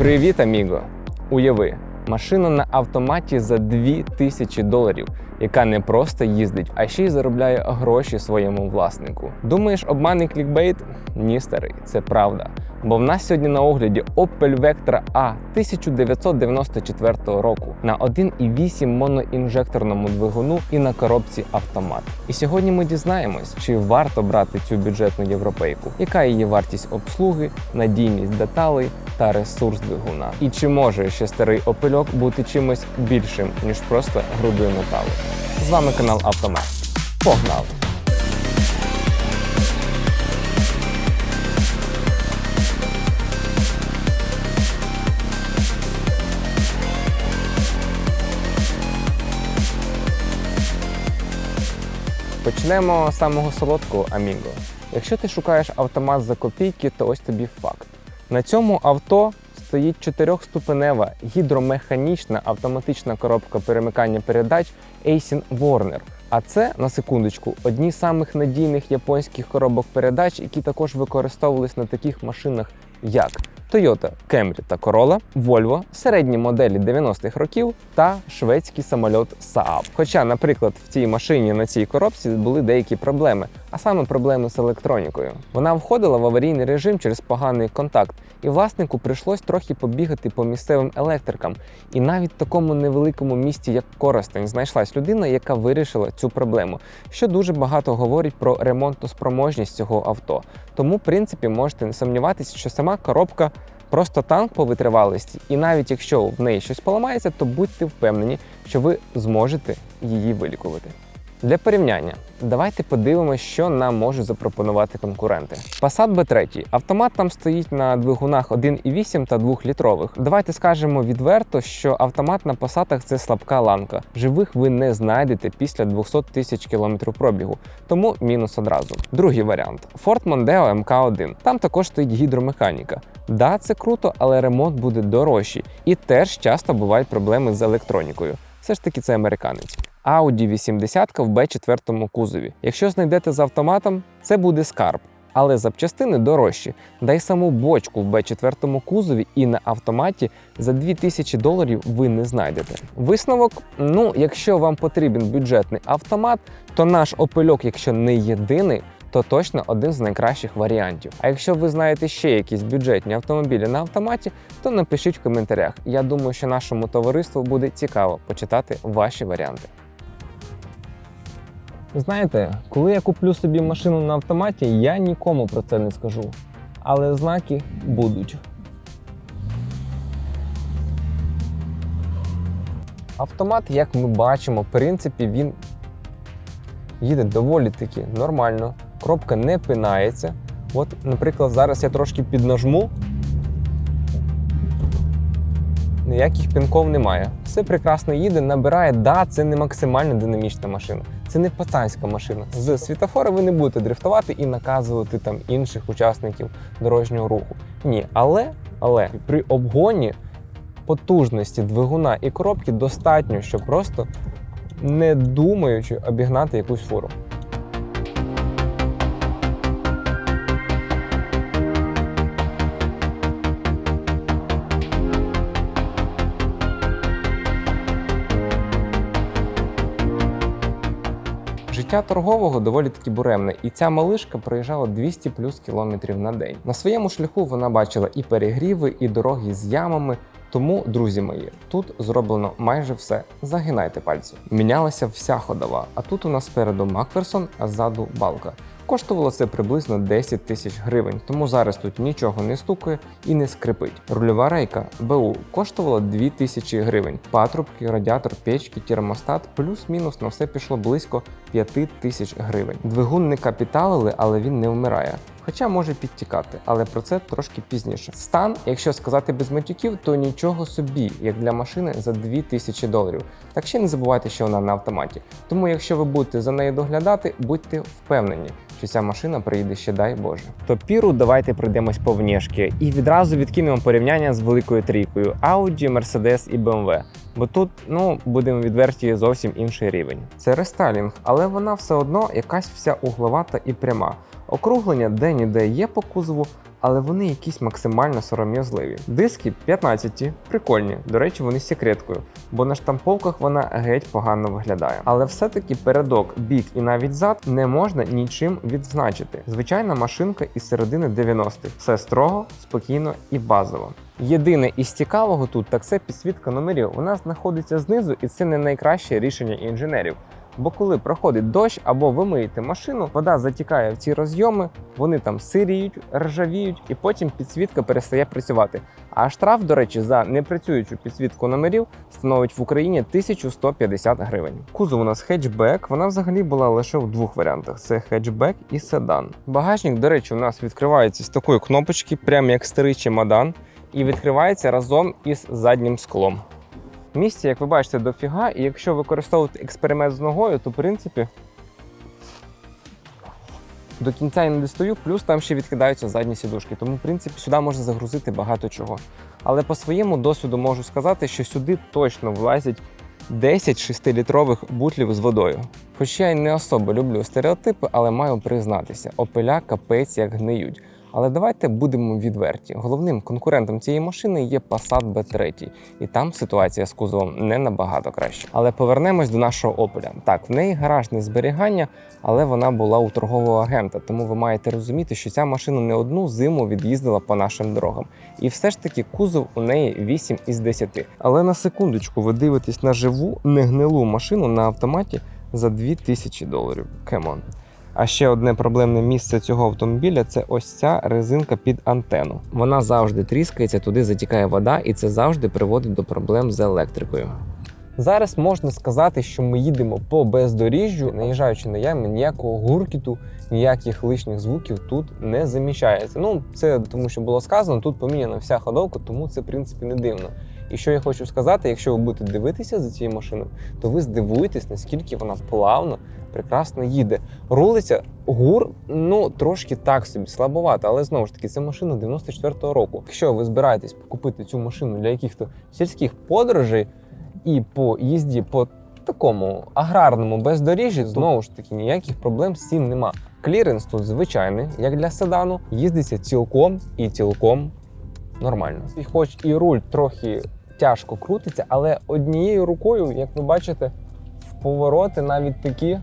Привіт, аміго! Уяви, машина на автоматі за 2000 доларів, яка не просто їздить, а ще й заробляє гроші своєму власнику. Думаєш, обманний клікбейт? Ні, старий, це правда. Бо в нас сьогодні на огляді Opel Vectra A 1994 року на 1,8 моноінжекторному двигуну і на коробці автомат. І сьогодні ми дізнаємось, чи варто брати цю бюджетну європейку, яка її вартість обслуги, надійність деталей та ресурс двигуна. І чи може ще старий опельок бути чимось більшим, ніж просто грудою металу. З вами канал Автомат. Погнали! Почнемо з самого солодкого Аміго. Якщо ти шукаєш автомат за копійки, то ось тобі факт. На цьому авто стоїть чотирьохступенева гідромеханічна автоматична коробка перемикання передач Aisin Warner. А це на секундочку одні з самих надійних японських коробок передач, які також використовувались на таких машинах, як Toyota Camry та Corolla, Volvo, середні моделі 90-х років та шведський самольот Saab. Хоча, наприклад, в цій машині на цій коробці були деякі проблеми, а саме проблеми з електронікою. Вона входила в аварійний режим через поганий контакт, і власнику прийшлось трохи побігати по місцевим електрикам. І навіть в такому невеликому місті, як Коростень, знайшлась людина, яка вирішила цю проблему, що дуже багато говорить про ремонтну спроможність цього авто. Тому, в принципі, можете не сумніватися, що сама коробка просто танк по витривалості, і навіть якщо в неї щось поламається, то будьте впевнені, що ви зможете її вилікувати. Для порівняння, давайте подивимося, що нам можуть запропонувати конкуренти. Passat B3. Автомат там стоїть на двигунах 1,8 та 2 літрових. Давайте скажемо відверто, що автомат на Passatах – це слабка ланка. Живих ви не знайдете після 200 тисяч кілометрів пробігу, тому мінус одразу. Другий варіант Ford Mondeo MK1. Там також стоїть гідромеханіка. Да, це круто, але ремонт буде дорожчий. І теж часто бувають проблеми з електронікою. Все ж таки, це американець. Audi 80 в B4 кузові. Якщо знайдете з автоматом, це буде скарб. Але запчастини дорожчі. Дай саму бочку в B4 кузові і на автоматі за 2000 доларів ви не знайдете. Висновок: ну, якщо вам потрібен бюджетний автомат, то наш опельок, якщо не єдиний, то точно один з найкращих варіантів. А якщо ви знаєте ще якісь бюджетні автомобілі на автоматі, то напишіть в коментарях. Я думаю, що нашому товариству буде цікаво почитати ваші варіанти. Знаєте, коли я куплю собі машину на автоматі, я нікому про це не скажу. Але знаки будуть. Автомат, як ми бачимо, в принципі, він їде доволі таки нормально. Кропка не пинається. От, наприклад, зараз я трошки піднажму. Ніяких пінков немає. Все прекрасно їде, набирає. Да, це не максимально динамічна машина. Це не пацанська машина. З світофора ви не будете дрифтувати і наказувати там інших учасників дорожнього руху. Ні, але, але при обгоні потужності двигуна і коробки достатньо, щоб просто не думаючи обігнати якусь фуру. Життя торгового доволі таки буремне, і ця малишка проїжджала 200 плюс кілометрів на день. На своєму шляху вона бачила і перегріви, і дороги з ямами. Тому, друзі мої, тут зроблено майже все. Загинайте пальці. Мінялася вся ходова. А тут у нас спереду Макферсон, а ззаду балка. Коштувало це приблизно 10 тисяч гривень, тому зараз тут нічого не стукає і не скрипить. Рульова рейка БУ коштувала 2 тисячі гривень. Патрубки, радіатор, печки, термостат, плюс-мінус на все пішло близько 5 тисяч гривень. Двигун не капіталили, але він не вмирає. Хоча може підтікати, але про це трошки пізніше. Стан, якщо сказати без матюків, то нічого собі, як для машини за 2000 доларів. Так ще не забувайте, що вона на автоматі. Тому, якщо ви будете за нею доглядати, будьте впевнені, що ця машина приїде ще дай Боже. То піру давайте пройдемось по внешки і відразу відкинемо порівняння з великою трійкою Audi, Mercedes і BMW. Бо тут, ну будемо відверті, зовсім інший рівень. Це рестайлінг, але вона все одно якась вся угловата і пряма. Округлення де-ніде є по кузову, але вони якісь максимально сором'язливі. Диски 15, прикольні. До речі, вони з секреткою, бо на штамповках вона геть погано виглядає. Але все-таки передок, бік і навіть зад не можна нічим відзначити. Звичайна машинка із середини 90-х. Все строго, спокійно і базово. Єдине із цікавого тут так це підсвітка номерів. Вона знаходиться знизу, і це не найкраще рішення інженерів. Бо коли проходить дощ або ви миєте машину, вода затікає в ці розйоми, вони там сиріють, ржавіють, і потім підсвітка перестає працювати. А штраф, до речі, за непрацюючу підсвітку номерів становить в Україні 1150 гривень. Кузов у нас хетчбек, вона взагалі була лише в двох варіантах: це хетчбек і седан. Багажник, до речі, у нас відкривається з такої кнопочки, прямо як старий чемодан, і відкривається разом із заднім склом. Місця, як ви бачите, дофіга, і якщо використовувати експеримент з ногою, то в принципі до кінця я не достаю, плюс там ще відкидаються задні сідушки. Тому, в принципі, сюди можна загрузити багато чого. Але по своєму досвіду можу сказати, що сюди точно влазять 10 6-літрових бутлів з водою. Хоча я не особо люблю стереотипи, але маю признатися, опеля капець як гниють. Але давайте будемо відверті. Головним конкурентом цієї машини є Passat B3, і там ситуація з кузовом не набагато краще. Але повернемось до нашого Opel. Так, в неї гаражне зберігання, але вона була у торгового агента, тому ви маєте розуміти, що ця машина не одну зиму від'їздила по нашим дорогам. І все ж таки кузов у неї 8 із 10. Але на секундочку, ви дивитесь на живу, негнилу машину на автоматі за 2000 доларів. Кемон. А ще одне проблемне місце цього автомобіля це ось ця резинка під антенну. Вона завжди тріскається, туди затікає вода, і це завжди приводить до проблем з електрикою. Зараз можна сказати, що ми їдемо по бездоріжжю, наїжджаючи на ями, ніякого гуркіту, ніяких лишніх звуків тут не заміщається. Ну, це тому, що було сказано, тут поміняна вся ходовка, тому це в принципі не дивно. І що я хочу сказати, якщо ви будете дивитися за цією машиною, то ви здивуєтесь, наскільки вона плавно, прекрасно їде. Рулиться гур, ну трошки так собі слабовато, але знову ж таки, це машина 94-го року. Якщо ви збираєтесь купити цю машину для якихось сільських подорожей і по їзді по такому аграрному бездоріжжі, знову ж таки, ніяких проблем з цим нема. Кліренс тут звичайний, як для седану, їздиться цілком і цілком нормально. І хоч і руль трохи тяжко крутиться, але однією рукою, як ви бачите, в повороти навіть такі.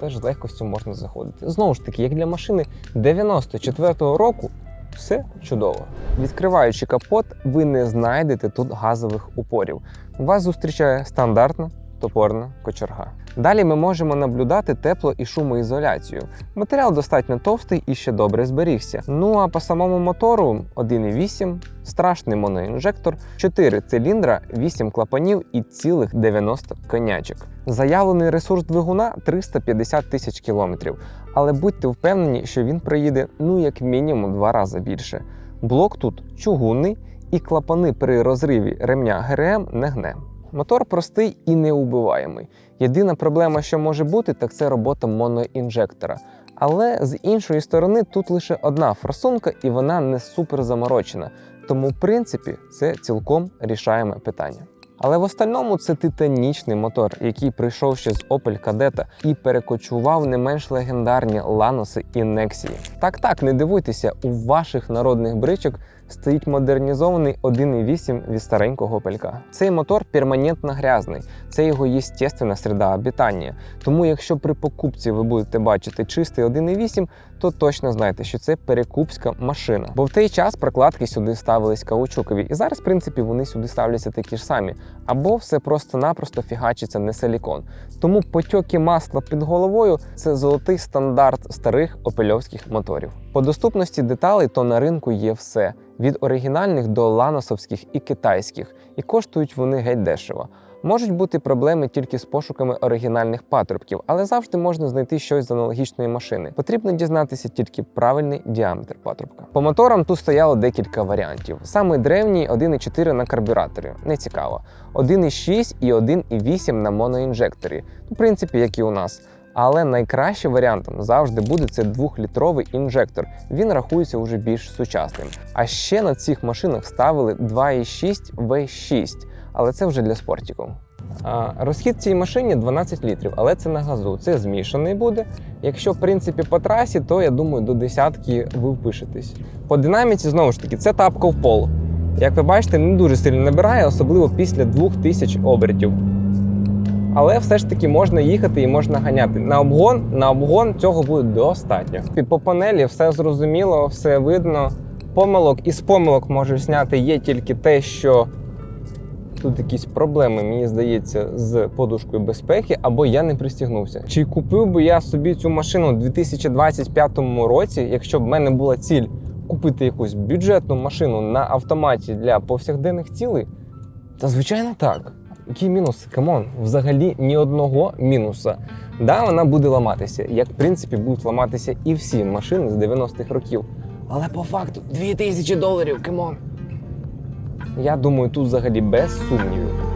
Теж з легкостю можна заходити. Знову ж таки, як для машини 94-го року, все чудово. Відкриваючи капот, ви не знайдете тут газових упорів. Вас зустрічає стандартна топорна кочерга. Далі ми можемо наблюдати тепло і шумоізоляцію. Матеріал достатньо товстий і ще добре зберігся. Ну а по самому мотору 1,8, страшний моноінжектор, 4 циліндра, 8 клапанів і цілих 90 конячок. Заявлений ресурс двигуна 350 тисяч кілометрів, але будьте впевнені, що він проїде ну як мінімум два рази більше. Блок тут чугунний, і клапани при розриві ремня ГРМ не гне. Мотор простий і неубиваємий. Єдина проблема, що може бути, так це робота моноінжектора. Але з іншої сторони, тут лише одна форсунка, і вона не супер заморочена. Тому, в принципі, це цілком рішаєме питання. Але в остальному це титанічний мотор, який прийшов ще з Opel Kadett і перекочував не менш легендарні Ланоси і Нексії. Так так, не дивуйтеся, у ваших народних бричок стоїть модернізований 1.8 від старенького Opelka. Цей мотор перманентно грязний, це його єстественна середа обітання. Тому, якщо при покупці ви будете бачити чистий 1.8, то точно знайте, що це перекупська машина. Бо в той час прокладки сюди ставились каучукові, і зараз, в принципі, вони сюди ставляться такі ж самі. Або все просто-напросто фігачиться не силікон. Тому потьоки масла під головою це золотий стандарт старих опельовських моторів. По доступності деталей то на ринку є все від оригінальних до ланосовських і китайських, і коштують вони геть дешево. Можуть бути проблеми тільки з пошуками оригінальних патрубків, але завжди можна знайти щось з аналогічної машини. Потрібно дізнатися тільки правильний діаметр патрубка. По моторам тут стояло декілька варіантів. Самий древній 1,4 на карбюраторі, не цікаво. 1,6 і 1,8 на моноінжекторі. В принципі, як і у нас. Але найкращим варіантом завжди буде це двохлітровий інжектор. Він рахується вже більш сучасним. А ще на цих машинах ставили 2,6 V6, але це вже для спортиків. А, Розхід цій машині 12 літрів, але це на газу. Це змішаний буде. Якщо в принципі по трасі, то я думаю, до десятки ви впишетесь. По динаміці знову ж таки, це тапка в пол. Як ви бачите, не дуже сильно набирає, особливо після 2000 обертів. Але все ж таки можна їхати і можна ганяти. На обгон, на обгон цього буде достатньо. По панелі все зрозуміло, все видно. Помилок із помилок можу зняти є тільки те, що тут якісь проблеми, мені здається, з подушкою безпеки, або я не пристігнувся. Чи купив би я собі цю машину у 2025 році, якщо б в мене була ціль купити якусь бюджетну машину на автоматі для повсякденних цілей? Та звичайно так. Який мінус? Камон, взагалі ні одного мінуса. Да, вона буде ламатися, як в принципі будуть ламатися і всі машини з 90-х років. Але по факту 2000 доларів, камон. Я думаю, тут взагалі без сумнівів.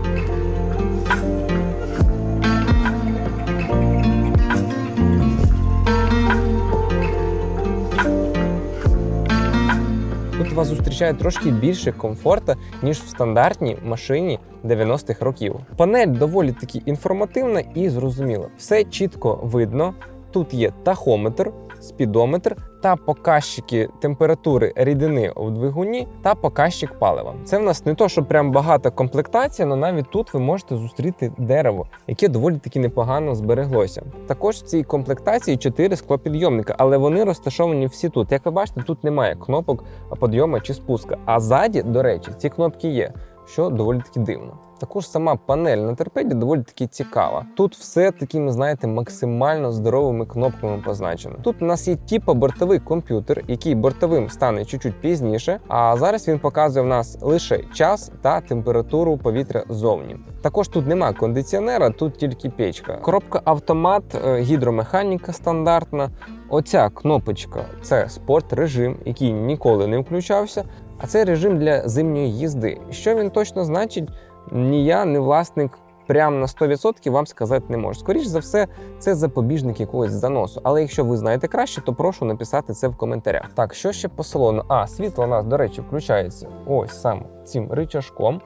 Вас зустрічає трошки більше комфорту, ніж в стандартній машині 90-х років. Панель доволі таки інформативна і зрозуміла. Все чітко видно. Тут є тахометр, спідометр та показчики температури рідини в двигуні та показчик палива. Це в нас не то, що прям багата комплектація, але навіть тут ви можете зустріти дерево, яке доволі таки непогано збереглося. Також в цій комплектації 4 склопідйомника, але вони розташовані всі тут. Як ви бачите, тут немає кнопок підйому чи спуска. А ззаді, до речі, ці кнопки є, що доволі таки дивно. Також сама панель на торпеді доволі таки цікава. Тут все такими, знаєте, максимально здоровими кнопками позначено. Тут у нас є типу бортовий комп'ютер, який бортовим стане чуть-чуть пізніше. А зараз він показує в нас лише час та температуру повітря зовні. Також тут немає кондиціонера, тут тільки печка. Коробка автомат, е, гідромеханіка стандартна. Оця кнопочка це спорт режим, який ніколи не включався. А це режим для зимньої їзди. Що він точно значить? ні я, ні власник прям на 100% вам сказати не можу. Скоріше за все, це запобіжник якогось заносу. Але якщо ви знаєте краще, то прошу написати це в коментарях. Так, що ще по салону? А, світло у нас, до речі, включається ось саме цим рычажком.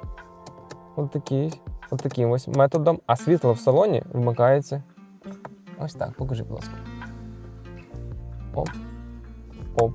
От такий, от таким ось методом. А світло в салоні вмикається. Ось так, покажи, будь ласка. Оп. Оп.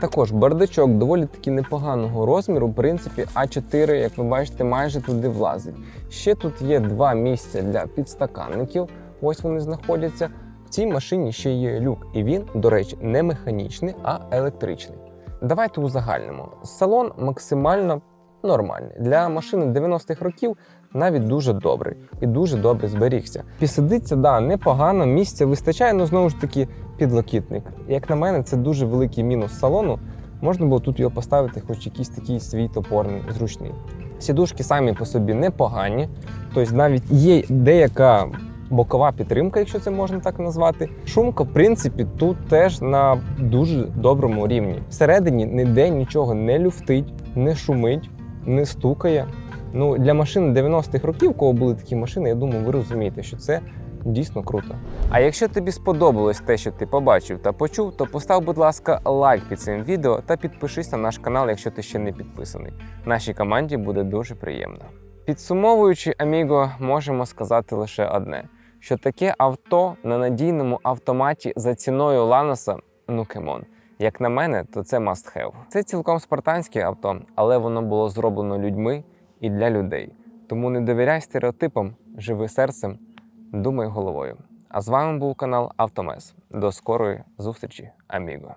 Також бардачок доволі таки непоганого розміру. В принципі, А4, як ви бачите, майже туди влазить. Ще тут є два місця для підстаканників. Ось вони знаходяться. В цій машині ще є люк, і він, до речі, не механічний, а електричний. Давайте узагальнимо. Салон максимально нормальний. Для машини 90-х років навіть дуже добрий і дуже добре зберігся. Пісидиться, да, непогано, місця вистачає, але знову ж таки підлокітник. Як на мене, це дуже великий мінус салону. Можна було тут його поставити, хоч якийсь такий свій топорний, зручний. Сідушки самі по собі непогані, тобто навіть є деяка бокова підтримка, якщо це можна так назвати. Шумка, в принципі, тут теж на дуже доброму рівні. Всередині ніде нічого не люфтить, не шумить, не стукає. Ну, для машин 90-х років, кого були такі машини, я думаю, ви розумієте, що це дійсно круто. А якщо тобі сподобалось те, що ти побачив та почув, то постав, будь ласка, лайк під цим відео та підпишись на наш канал, якщо ти ще не підписаний. Нашій команді буде дуже приємно. Підсумовуючи, Аміго, можемо сказати лише одне: що таке авто на надійному автоматі за ціною Ланоса, ну кемон. Як на мене, то це must have. Це цілком спартанське авто, але воно було зроблено людьми і для людей. Тому не довіряй стереотипам, живи серцем, думай головою. А з вами був канал Автомес. До скорої зустрічі, Аміго.